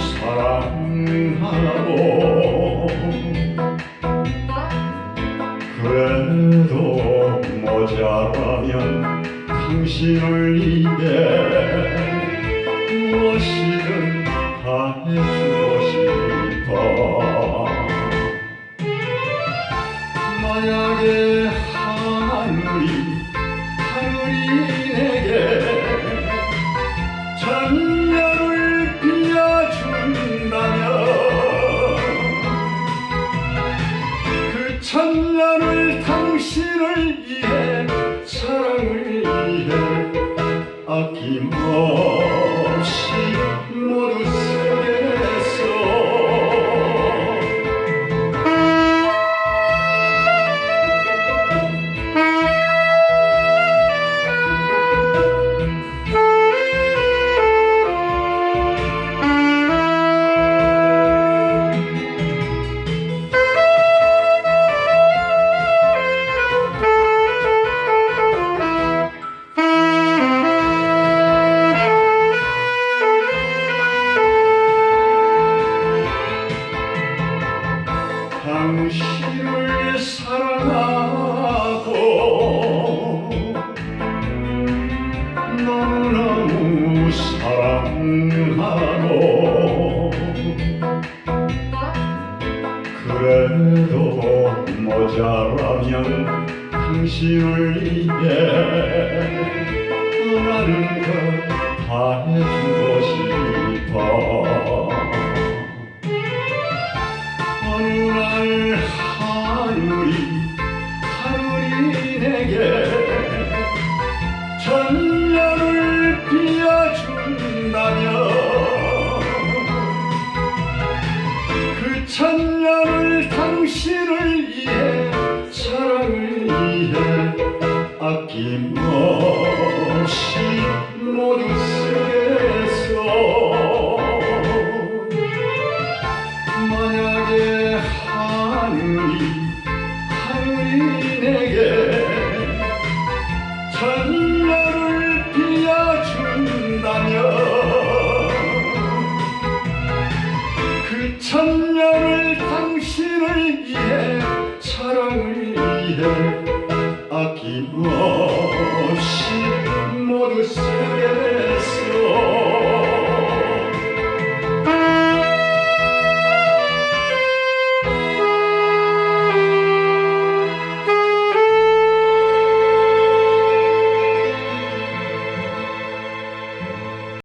사랑하고. 그래도 모자라면 당신을 이제 무엇이든 다 해주고 싶어. 만약에 하늘이 하늘이 내게 전 천년을 당신을 위해 사랑을 위해 아낌없이 모두 그래도 모자라면 당신을 위해 원하는 것다 해주고 아낌없이 모두 쓰겠어 만약에 하늘이 하늘이 내게 전열을 빌려준다면 그 천년을 당신을 위해 사랑을 위해 아낌없이 모두 쓰겠어